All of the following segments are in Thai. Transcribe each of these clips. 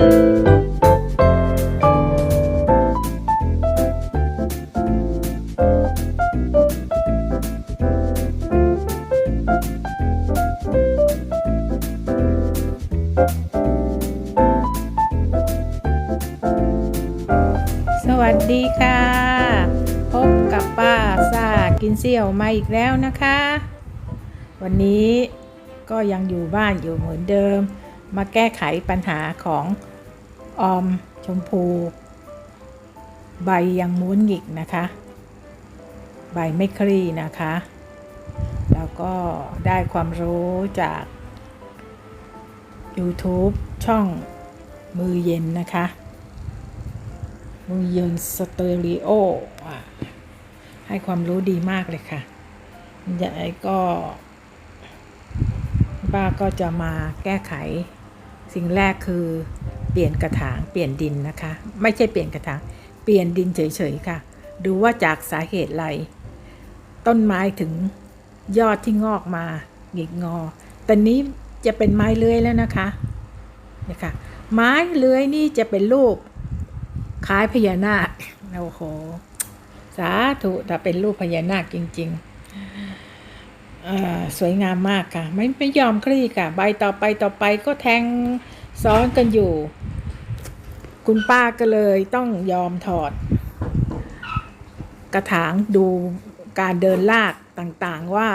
สวัสดีค่ะ พบกับป้าซากินเซี่ยวมาอีกแล้วนะคะ วันนี้ก็ยังอยู่บ้านอยู่เหมือนเดิม มาแก้ไขปัญหาของ ออมชมพู ใบยังม้วนหงิกนะคะ ใบไม่คลี่นะคะ แล้วก็ได้ความรู้จาก YouTube ช่องมือเย็นนะคะ มือเย็นสเตอริโอให้ความรู้ดีมากเลยค่ะยายก็ป้าก็จะมาแก้ไข สิ่งแรกคือ เปลี่ยนกระถางเปลี่ยนดินนะคะ ไม่ใช่เปลี่ยนกระถางเปลี่ยนดินเฉยๆค่ะ ดูว่าจากสาเหตุอะไรต้นไม้ถึงยอดที่งอกมาหงิกงอ แต่นี้จะเป็นไม้เลื้อยแล้วนะคะนี่ค่ะไม้เลื้อยนี่จะเป็นรูปคล้ายพญานาคโอ้โหสาธุถ้าเป็นรูปพญานาคจริง ๆ สวยงามมากค่ะ ไม่ไม่ยอมคลี่ค่ะ ใบต่อไปต่อไปก็แทงซ้อนกันอยู่ คุณป้าก็เลยต้องยอมถอด กระถางดูการเดินลากต่างๆว่า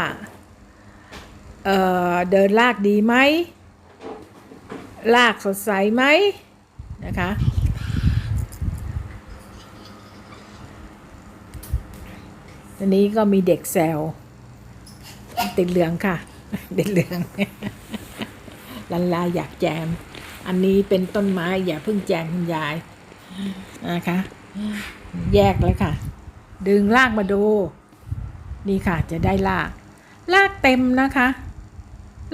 เอ่อเดินลากดีไหม ลากสดใสไหมนะคะ อันนี้ก็มีเด็กแซวติดเหลืองค่ะติดเหลืองลันลาอยากแจม อันนี้เป็นต้นไม้อย่าเพิ่งแจมคุณยายนะคะแยกแล้วค่ะ ดึงลากมาดู นี่ค่ะจะได้ลาก ลากเต็มนะคะ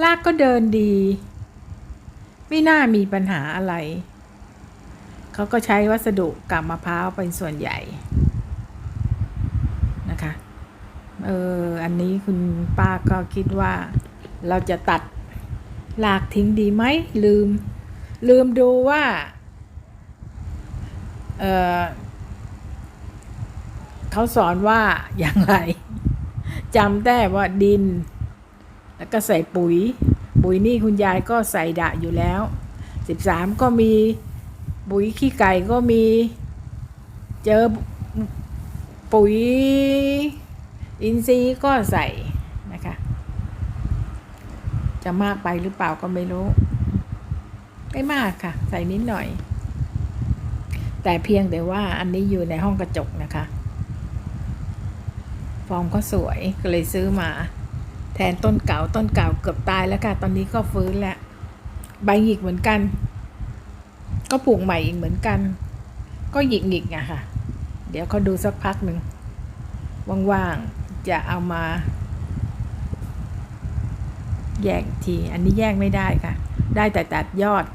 ลากก็เดินดี ไม่น่ามีปัญหาอะไร เขาก็ใช้วัสดุกับมะพร้าวเป็นส่วนใหญ่นะคะเอออันนี้คุณป้าก็คิดว่าเราจะตัดลากทิ้งดีไหมลืม ลืมดูว่าเเขาสอนว่าอย่างไรจำได้ว่าดิน แล้วก็ใส่ปุ๋ย ปุ๋ยนี่คุณยายก็ใส่ดะอยู่แล้ว13ก็มีปุ๋ยขี้ไก่ก็มีเจอปุ๋ยอินทรีย์ก็ใส่นะคะ จะมากไปหรือเปล่าก็ไม่รู้ ไม่มากค่ะ ใส่นิดหน่อย แต่เพียงแต่ว่าอันนี้อยู่ในห้องกระจกนะคะ ฟอร์มก็สวยก็เลยซื้อมา แทนต้นเก่าต้นเก่าเกือบตายแล้วค่ะ ตอนนี้ก็ฟื้นแล้ว ใบหยิกเหมือนกัน ก็ปลูกใหม่อีกเหมือนกัน ก็หยิกหยิกอะค่ะ เดี๋ยวเขาดูสักพักหนึ่งว่างๆจะเอามา แยกอีกที อันนี้แยกไม่ได้ค่ะ ได้แต่ตัดยอด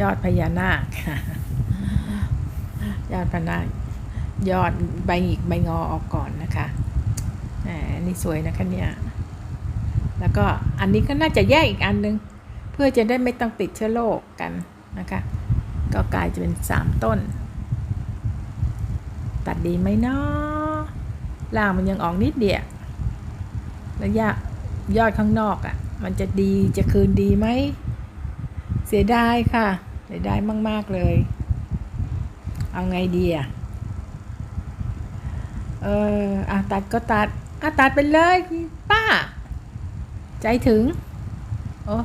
ยอดพญานาค ยอดพญานาค ยอดใบหงิกใบงอออกก่อนนะคะอันนี่สวยนะคะเนี่ย แล้วก็อันนี้ก็น่าจะแยกอีกอันนึง เพื่อจะได้ไม่ต้องติดเชื้อโรคกันนะคะ ก็กลายจะเป็นสามต้น ตัดดีไหมเนาะล่างมันยังออกนิดเดียวแล้วยอดข้างนอกอะ่ะ มันจะดีจะคืนดีไหม สียดายค่ะ เสียดายมาก ๆ เลย เอาไงดีอะ เอออะตัดก็ตัดอะตัดไปเลย ป้า ใจถึง โอ้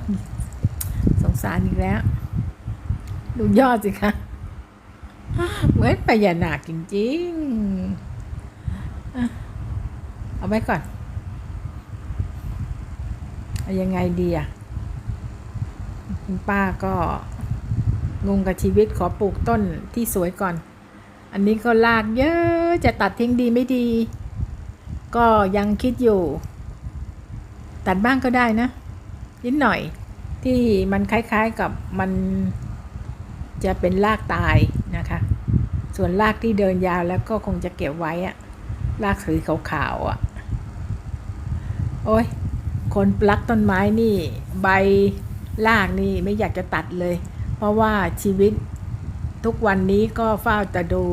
สงสารอีกแล้ว ดูยอดสิคะเหมือนพญานาคจริงๆ เอาไว้ก่อน เอายังไงดีอะ คุณป้าก็งงกับชีวิตขอปลูกต้นที่สวยก่อน อันนี้ก็ลากเยอะจะตัดทิ้งดีไม่ดี ก็ยังคิดอยู่ ตัดบ้างก็ได้นะนิดหน่อยที่มันคล้ายๆกับมันจะเป็นรากตายนะคะ ส่วนรากที่เดินยาวแล้วก็คงจะเก็บไว้อะรากสีขาวๆอะโอ้ยคนปลักต้นไม้นี่ ใบ รากนี่ไม่อยากจะตัดเลย เพราะว่าชีวิตทุกวันนี้ก็เฝ้าแต่ดู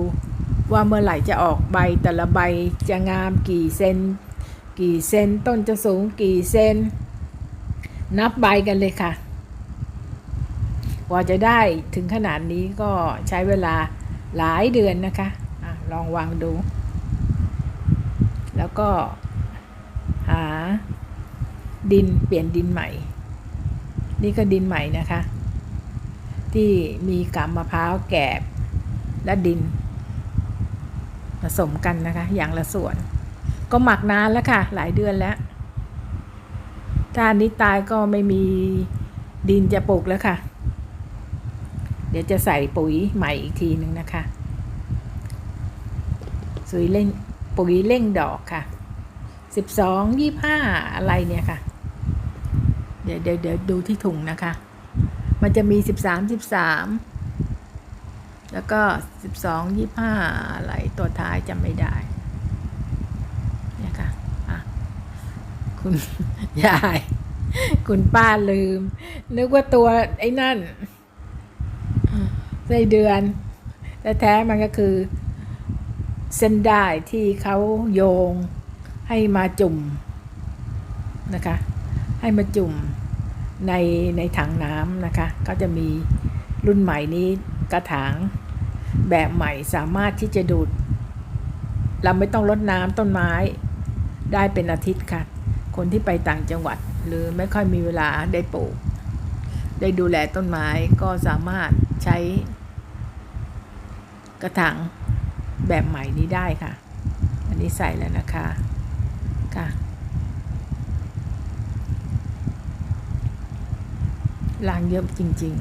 ว่าเมื่อไหร่จะออกใบแต่ละใบจะงามกี่เซน กี่เซนต้นจะสูงกี่เซน นับใบกันเลยค่ะกว่าจะได้ถึงขนาดนี้ก็ใช้เวลาหลายเดือนนะคะอะลองวางดู แล้วก็หาดินเปลี่ยนดินใหม่ นี่ก็ดินใหม่นะคะ ที่มีกำมะพร้าวแกบและดิน ผสมกันนะคะ อย่างละส่วน ก็หมักนานแล้วค่ะ หลายเดือนแล้ว ถ้าอันนี้ตายก็ไม่มีดินจะปลูกแล้วค่ะ เดี๋ยวจะใส่ปุ๋ยใหม่อีกทีหนึ่งนะคะสุยเร่งปุ๋ยเร่งดอกค่ะสิบสองยี่ห้าอะไรเนี่ยค่ะ เดี๋ยวเดี๋ยวเดี๋ยวดูที่ถุงนะคะ มันจะมีสิบสามสิบสามแล้วก็สิบสองยี่ห้าอะไรตัวท้ายจำไม่ได้เนี่ยค่ะอะ คุณยาย คุณป้าลืม นึกว่าตัวไอ้นั่นไส้เดือน แต่แท้มันก็คือ เส้นได้ที่เขาโยงให้มาจุ่มนะคะ ให้มาจุ่มในในถังน้ำนะคะ ก็จะมีรุ่นใหม่นี้กระถางแบบใหม่สามารถที่จะดูด เราไม่ต้องรดน้ำต้นไม้ได้เป็นอาทิตย์ค่ะ คนที่ไปต่างจังหวัด หรือไม่ค่อยมีเวลาได้ปลูก ได้ดูแลต้นไม้ก็สามารถใช้ กระถางแบบใหม่นี้ได้ค่ะ อันนี้ใส่แล้วนะคะค่ะ ล้างเยอะจริง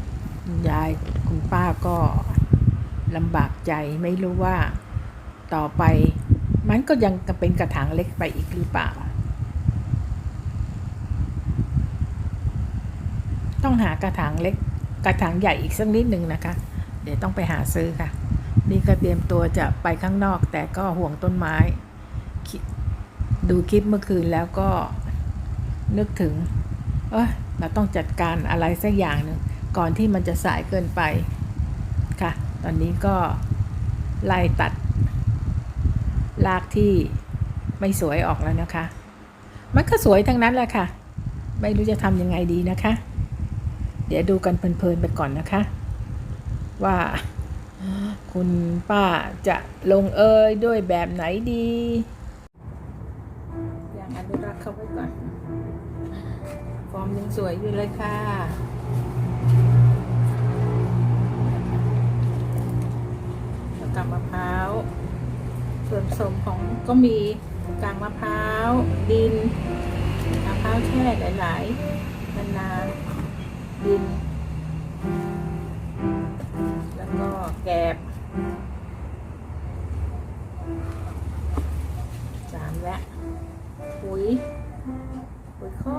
ๆ ยายคุณป้าก็ลำบากใจไม่รู้ว่าต่อไป มันก็ยังเป็นกระถางเล็กไปอีกหรือเปล่า ต้องหากระถางเล็กกระถางใหญ่อีกสักนิดหนึ่งนะคะ เดี๋ยวต้องไปหาซื้อค่ะ นี่ก็เตรียมตัวจะไปข้างนอกแต่ก็ห่วงต้นไม้ ดูคลิปเมื่อคืนแล้วก็นึกถึง เอย เราต้องจัดการอะไรสักอย่างหนึ่งก่อนที่มันจะสายเกินไปค่ะ ตอนนี้ก็ไล่ตัดรากที่ไม่สวยออกแล้วนะคะ มันก็สวยทั้งนั้นแหละค่ะ ไม่รู้จะทำยังไงดีนะคะ เดี๋ยวดูกันเพลินๆไปก่อนนะคะ ว่าคุณป้าจะลงเอยด้วยแบบไหนดี มยังสวยอยู่เลยค่ะแล้วกางมะพร้าว ส่วนผสมของก็มีกางมะพร้าว ดินมะพร้าวแช่หลายๆนานดิน แล้วก็แกบ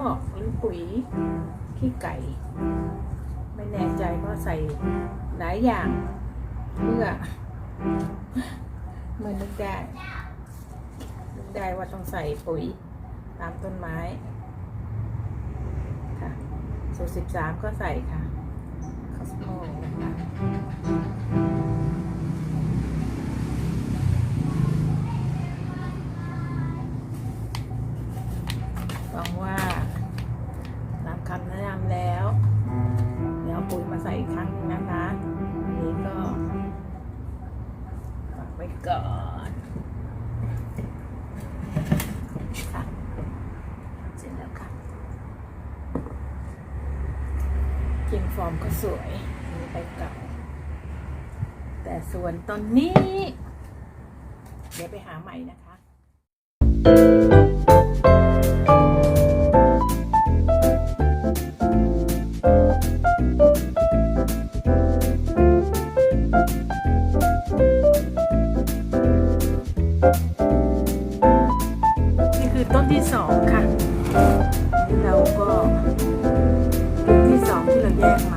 อกหรือปุ๋ยขี้ไก่ ไม่แน่ใจว่าใส่หลายอย่างเมื่อเมื่อนึกได้นึกได้ว่าต้องใส่ปุ๋ยตามต้นไม้ค่ะสูตรสิบสามก็ใส่ค่ะคอสโมนะคะ วยอันนี้ไปเก่า แต่ส่วนตอนนี้ เดี๋ยวไปหาใหม่นะคะนี่คือต้นที่สองค่ะ เราก็ต้นที่สองที่เราแยกมา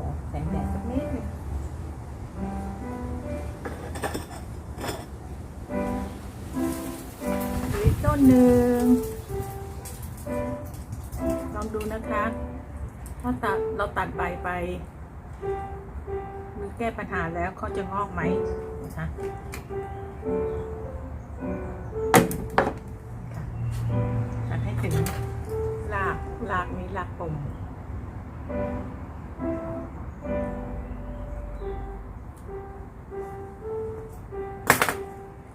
อแสงแดดสักนิดหนึ่งดูอีกต้นหนึ่ง ลองดูนะคะว่าตัดเราตัดใบไปหรือแก้ปัญหาแล้วเขาจะงอกไหมนะคะค่ะตัดให้ถึงรากรากนี้รากปม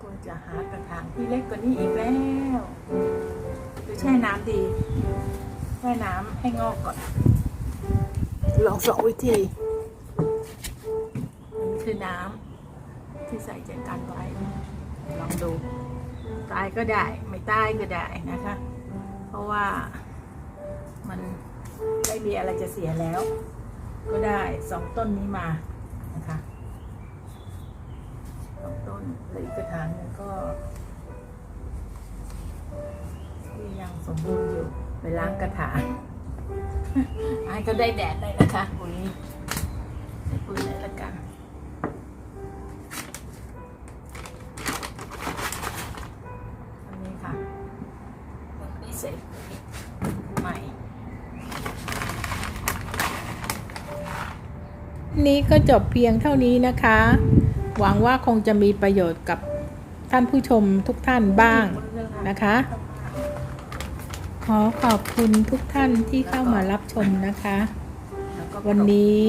ก็จะหากระถางที่เล็กกว่านี้อีกแล้วหรือแช่น้ำดีแช่น้ำให้งอกก่อน ลองสองวิธีอันนี้คือน้ำที่ใส่แจกันไว้ ลองดู ตายก็ได้ ไม่ตายก็ได้นะคะ เพราะว่ามันไม่มีอะไรจะเสียแล้ว ก็ได้สองต้นนี้มานะคะสองต้นเหลืออีกกระถางหนึงก็ที่ยังสมบูรณ์อยู่ไปล้างกระถางอันก็ได้แดดได้นะคะปุ๋ยใส่ปุ๋ยไหนละกัน นี้ก็จบเพียงเท่านี้นะคะ หวังว่าคงจะมีประโยชน์กับท่านผู้ชมทุกท่านบ้างนะคะ ขอขอบคุณทุกท่านที่เข้ามารับชมนะคะ วันนี้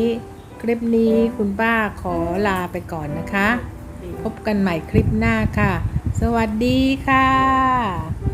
คลิปนี้คุณป้าขอลาไปก่อนนะคะ พบกันใหม่คลิปหน้าค่ะ สวัสดีค่ะ